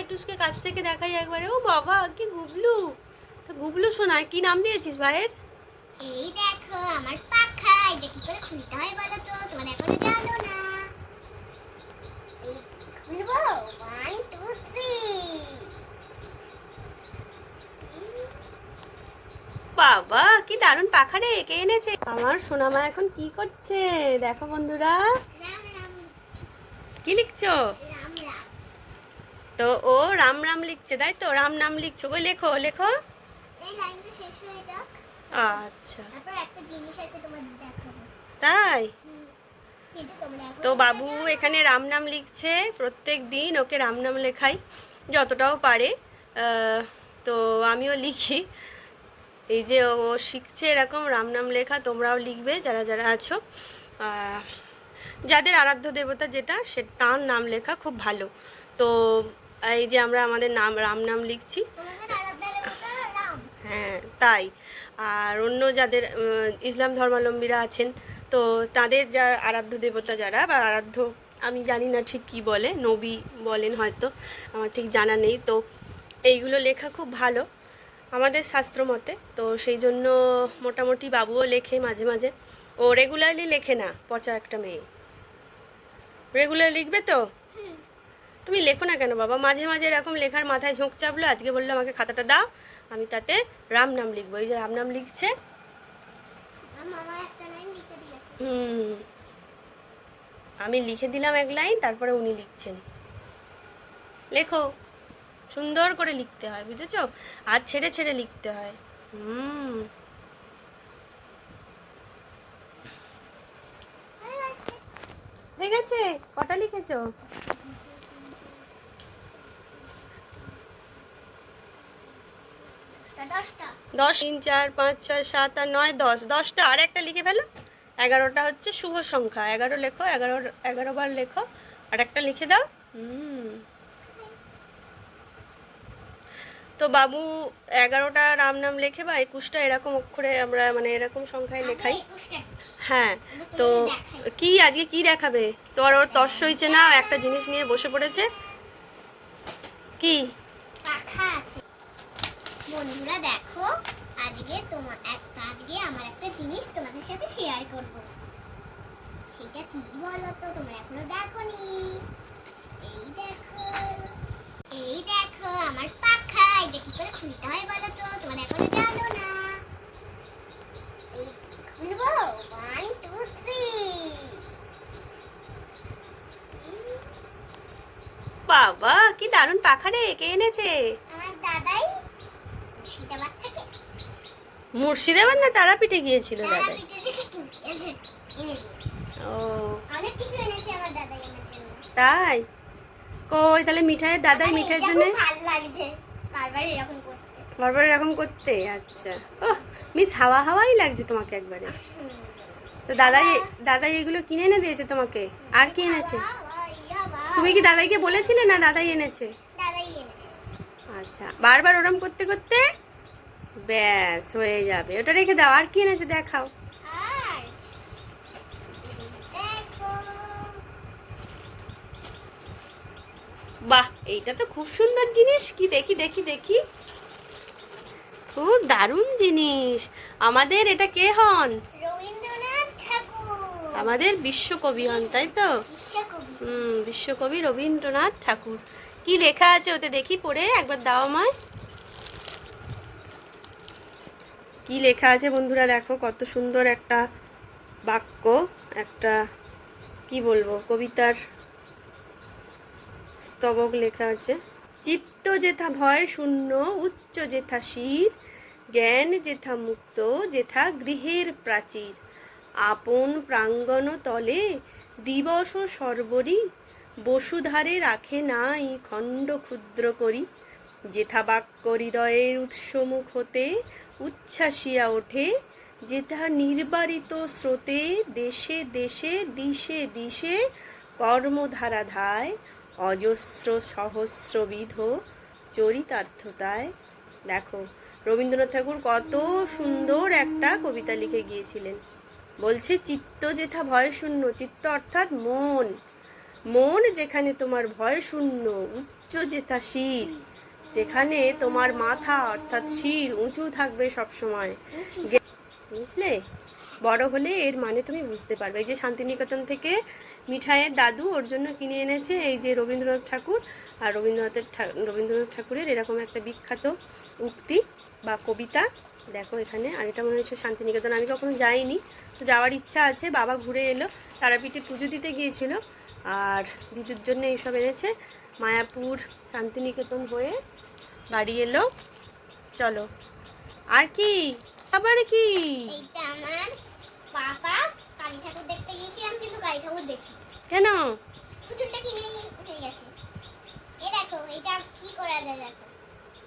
টাইটুসকে কাছ থেকে দেখাই একবারে। ও বাবা কি গুবলু। গুবলু শোনা কি নাম দিয়েছিস ভাইয়ের? এই দেখো আমার পাখা এটা কি করে খুলতে হয় বলো তো? তোমরা এখনও জানো না। খুলবো ওয়ান টু থ্রি বাবা কি দারুণ পাখা রে কে এনেছে? আমার সোনামা এখন কি করছে? দেখো বন্ধুরা। কি লিখছো? তো ও রাম রাম লিখছে তাই তো? রাম নাম লিখছো। কই লেখো লেখো। এই লাইনটা শেষ হয়ে যাক। আচ্ছা। তারপর একটা জিনিস আছে তোমাদের দেখাবো। তাই? তো বাবু এখানে রাম নাম লিখছে প্রত্যেক দিন ওকে রাম নাম লেখাই যতটাও পারে। তো আমিও লিখি। এই যে ও শিখছে এরকম রাম নাম লেখা তোমরাও লিখবে যারা যারা আছো। যাদের আরাধ্য দেবতা যেটা সে তার নাম লেখা খুব ভালো। তো এই যে আমরা আমাদের নাম রাম নাম লিখছি। হ্যাঁ তাই। আর অন্য যাদের ইসলাম ধর্মাবলম্বীরা আছেন তো তাদের যা আরাধ্য দেবতা যারা বা আরাধ্য আমি জানি না ঠিক কি বলে নবী বলেন হয়তো আমার ঠিক জানা নেই। তো এইগুলো লেখা খুব ভালো আমাদের শাস্ত্র মতে। তো সেই জন্য মোটামুটি বাবুও লেখে মাঝে মাঝে। ও রেগুলারলি লেখে না পচা একটা মেয়ে। রেগুলার লিখবে তো? তুমি লেখো না কেন বাবা? মাঝে মাঝে এরকম লেখার মাথায় ঝোঁক চাপলো আজকে বলল আমাকে খাতাটা দাও আমি তাতে রাম নাম লিখব। এই যে রাম নাম লিখছে। হুম। আমি লিখে দিলাম এক লাইন তারপরে উনি লিখছেন। লেখো। সুন্দর করে লিখতে হয় বুঝেছ? আর ছেড়ে ছেড়ে লিখতে হয়। হুম। হয়ে গেছে। ঠিক আছে কটা লিখেছো দশটা দশটা দশ তিন চার পাঁচ ছয় সাত আর নয় দশ। দশটা আর একটা লিখে ফেলো। এগারোটা হচ্ছে শুভ সংখ্যা। এগারো লেখো এগারো এগারো বার লেখো। আর একটা লিখে দাও। হুম। তো বাবু এগারোটা রাম নাম লেখে বা একুশটা এরকম অক্ষরে আমরা মানে এরকম সংখ্যায় লেখাই। হ্যাঁ। তো কি আজকে কি দেখাবে? তোমার ওর তস হয়েছে না? একটা জিনিস নিয়ে বসে পড়েছে। কি? বন্ধুরা, দেখো, আজকে তোমার একটা আজকে আমার একটা জিনিস তোমাদের সাথে শেয়ার করব। সেটা কি বলো তো তোমরা এখনও দেখোনি? এই দেখো এই দেখো, আমার পাখা, এটা কি করে খুলতে হয় বলো তো তোমরা এখনও জানো না। এই খুলবো ওয়ান টু থ্রি বাবা, কি দারুণ পাখা রে, কে এনেছে? মুর্শিদাবাদ না তারাপীঠে গিয়েছিল দাদা ও। তাই? কই তাহলে মিঠাইয়ের দাদাই আমার মিঠাইয়ের জন্য? বারবার এরকম করতে। আচ্ছা। ও মিস হাওয়া হাওয়াই লাগছে তোমাকে একবারে। তো দাদাই দাদাই এগুলো কিনে এনে দিয়েছে তোমাকে? আর কি এনেছে। তুমি কি দাদাইকে বলেছিলে না দাদাই এনেছে? দাদাই এনেছে। আচ্ছা বারবার ওরম করতে করতে ব্যাস হয়ে যাবে। ওটা রেখে দাও আর কি এনেছে দেখাও। বাহ এইটা তো খুব সুন্দর জিনিস। কি দেখি দেখি দেখি। খুব দারুণ জিনিস। আমাদের এটা কে হন? আমাদের বিশ্বকবি হন তাই তো? বিশ্বকবি। হুম বিশ্বকবি রবীন্দ্রনাথ ঠাকুর। কি লেখা আছে ওতে দেখি পড়ে একবার দাও আমায়। কি লেখা আছে বন্ধুরা দেখো, কত সুন্দর একটা বাক্য, একটা, কি বলব, কবিতার স্তবক লেখা আছে। চিত্ত যেথা ভয় শূন্য, উচ্চ যেথা শির, জ্ঞান যেথা মুক্ত, যেথা গৃহের প্রাচীর। আপন প্রাঙ্গণ তলে দিবস সর্বরি, বসুধারে রাখে নাই খণ্ড ক্ষুদ্র করি। যেথা বাক্য হৃদয়ের উৎসমুখ হতে উচ্ছ্বাসিয়া ওঠে যেথা নির্বারিত স্রোতে দেশে দেশে দিশে দিশে কর্মধারাধায় অজস্র সহস্রবিধ চরিতার্থতায়। দেখো, রবীন্দ্রনাথ ঠাকুর কত সুন্দর একটা কবিতা লিখে গিয়েছিলেন। বলছে, চিত্ত যেথা ভয় শূন্য চিত্ত অর্থাৎ মন। মন যেখানে তোমার ভয় শূন্য উচ্চ জেতা শির। যেখানে তোমার মাথা অর্থাৎ শির উঁচু থাকবে সব সময় বুঝলে? বড় হলে এর মানে তুমি বুঝতে পারবে। এই যে শান্তিনিকেতন থেকে মিঠাইয়ের দাদু ওর জন্য কিনে এনেছে এই যে রবীন্দ্রনাথ ঠাকুর। আর রবীন্দ্রনাথের রবীন্দ্রনাথ ঠাকুরের এরকম একটা বিখ্যাত উক্তি বা কবিতা। দেখো এখানে। আর এটা মনে হচ্ছে শান্তিনিকেতন। আমি কখনো যাইনি। তো যাওয়ার ইচ্ছা আছে। বাবা ঘুরে এলো। তারাপীঠে পুজো দিতে গিয়েছিল। আর দিদির জন্য এইসব এনেছে। মায়াপুর শান্তিনিকেতন হয়ে বাড়ি এলো। চলো। আর কি? আবার কি? এইটা আমার কালী ঠাকুর দেখতে গিয়েছিলাম কিন্তু কালী ঠাকুর দেখি কেন? পুতুলটা কিনে উঠে গেছে। এ দেখো এটা কি করা যায় দেখো।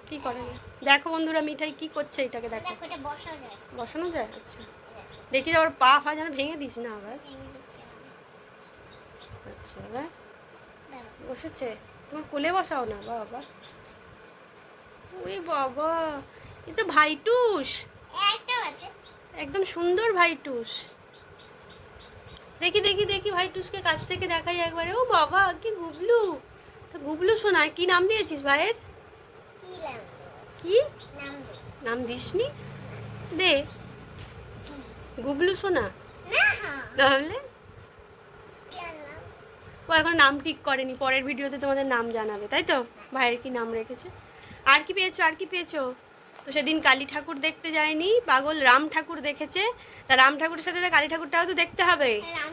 কি করে না? দেখো বন্ধুরা মিঠাই কি করছে এটাকে দেখো। দেখো এটা বসাও যায়। বসানো যায়? আচ্ছা। দেখো, আবার পা ফা যেন ভেঙে দিস না আবার। আচ্ছা এবার বসেছে? তোমার কোলে বসাও না বাবা। ওই বাবা এ তো ভাইটুস। একদম সুন্দর ভাইটুস। দেখি দেখি দেখি ভাইটুসকে কাছ থেকে দেখাই একবারে। ও বাবা কি গুবলু। তো গুবলু শোনা কি নাম দিয়েছিস ভাইয়ের? কি নাম? দিসনি? দে। গুবলু শোনা। তাহলে? ও এখন নাম ঠিক করেনি পরের ভিডিওতে তোমাদের নাম জানাবে তাই তো? ভাইয়ের কি নাম রেখেছে? আর কি পেয়েছ আর কি পেয়েছ? তো সেদিন কালী ঠাকুর দেখতে যায়নি পাগল রাম ঠাকুর দেখেছে। তা রাম ঠাকুরের সাথে তা কালী ঠাকুরটাও তো দেখতে হবে। হ্যাঁ,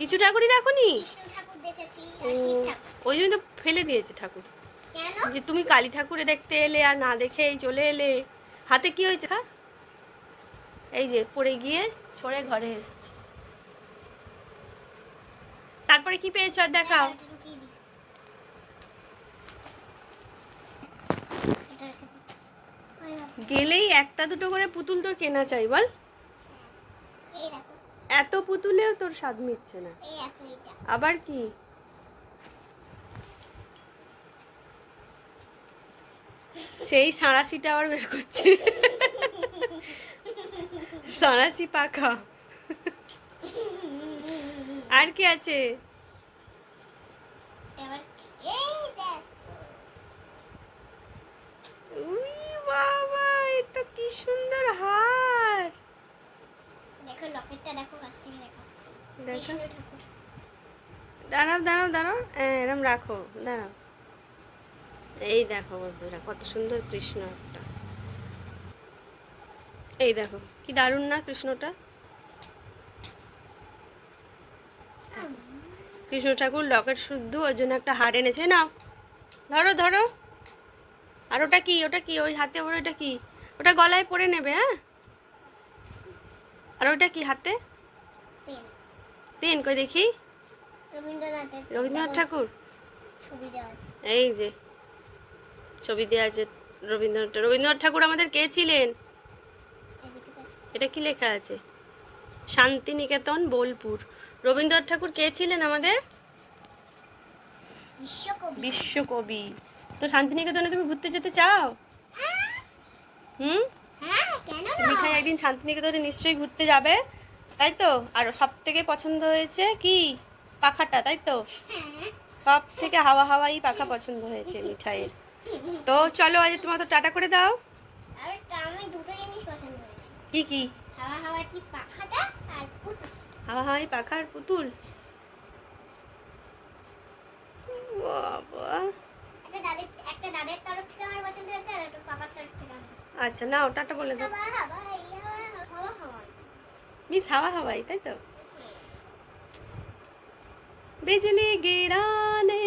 কিছু ঠাকুরই দেখোনি? ওই জন্য তো ফেলে দিয়েছে ঠাকুর। যে তুমি কালী ঠাকুরে দেখতে এলে আর না দেখেই চলে এলে। হাতে কি হয়েছে হ্যাঁ এই যে পড়ে গিয়ে ছড়ে ঘরে এসছে। তারপরে কি পেয়েছ আর দেখাও এটা ঢুকিয়ে দিই। এটা রেখে দিই। হয়ে গেছে। গেলেই একটা দুটো করে পুতুল তোর কেনা চাই বল। এত পুতুলেও তোর স্বাদ মিটছে না। আবার কি? সেই সাঁড়াশিটা আবার বের করছে। সাঁড়াশি পাখা। আর কি আছে এবার এই দেখ উই বাবা এ তো কি সুন্দর হার। দেখো লকেটটা দেখো কাছ থেকে দেখাচ্ছি। দেখো। দাঁড়াও দাঁড়াও দাঁড়াও। এরম রাখো দাঁড়াও। এই দেখো বন্ধুরা কত সুন্দর কৃষ্ণ একটা। এই দেখো কি দারুণ না কৃষ্ণটা? কৃষ্ণ ঠাকুর লকেট শুদ্ধ ওর জন্য একটা হার এনেছে। নাও ধরো ধরো। আর ওটা কি ওটা কি? ওই হাতে ওর ওটা কি? ওটা গলায় পরে নেবে হ্যাঁ? আর ওটা কি হাতে? পেন। কই দেখি? রবীন্দ্রনাথ ঠাকুর? এই যে ছবি দেওয়া আছে রবীন্দ্রনাথ রবীন্দ্রনাথ ঠাকুর আমাদের কে ছিলেন? এটা কি লেখা আছে? শান্তিনিকেতন বোলপুর। রবীন্দ্রনাথ ঠাকুর কে ছিলেন আমাদের? বিশ্বকবি। বিশ্বকবি। তো শান্তিনিকেতনে তুমি ঘুরতে যেতে চাও? হুম? হ্যাঁ মিঠাই একদিন শান্তিনিকেতনে নিশ্চয়ই ঘুরতে যাবে তাই তো? আর সব থেকে পছন্দ হয়েছে কি? পাখাটা তাই তো? সব থেকে হাওয়া হাওয়াই পাখা পছন্দ হয়েছে মিঠাইয়ের। তো চলো আজ তোমার তো টাটা করে দাও। আর তা আমি দুটো জিনিস পছন্দ করেছি। কি কি? হাওয়া হাওয়া কি পাখাটা আর পুতুল? হাওয়া হাওয়াই পাখার পুতুল? বাবা। একটা দাদের একটা দাদের তরফ থেকে আমার পছন্দ হয়েছে আর একটা বাবার তরফ থেকে আমার আচ্ছা না ওটাটা বলে দাও হাওয়া হাওয়া হাওয়া হাওয়া হাওয়া মিস হাওয়া হাওয়াই তাই তো बिजली गिराने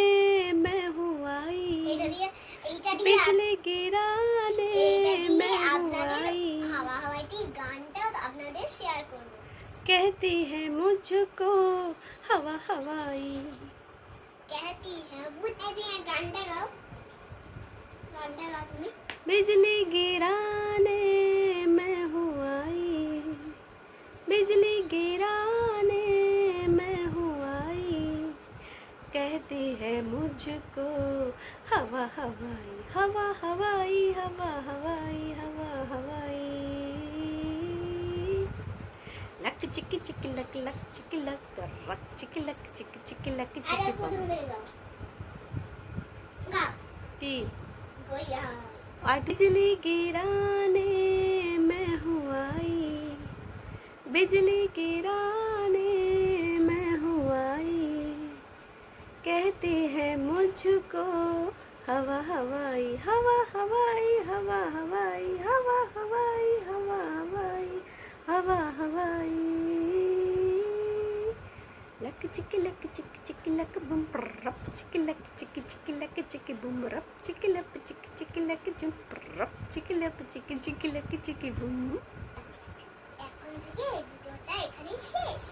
मैं हूँ आई এইটা দিয়ে এইটা দিয়ে बिजली गिराने এইটা দিয়ে मैं हूँ আপনাদের आई হাওয়া হাওয়াটি গানটা আপনাদের শেয়ার করব कहती है मुझको हवा हवाई कहती है बुद्ध দিয়ে গানটা গাও গানটা গাও তুমি बिजली गिराने मैं हूँ आई। बिजली गिराने मैं हूँ आई। कहती है मुझको हवा हवाई हवा हवाई हवा हवाई हवा हवाई। लक चिक चिक लक लक चिक लक रक चिक लक चिक चिक लक चिक पी बिजली गिराने मैं हूँ आई। बिजली गिराने मैं हूँ आई। कहती है मुझको, हवा हवाई हवा हवाई हवा हवाई हवा हवाई हवा हवाई हवा हवाई। लक चिक लक चिक चिक लक बुम रप चिक लक चिक चिक लक चिक बुम रप चिक लप चिक চিকি লাকি চুপ চিকি লাকি চিকি চিকি লাকি চিকি, বুম। এখন থেকে ভিডিওটা এখানেই শেষ।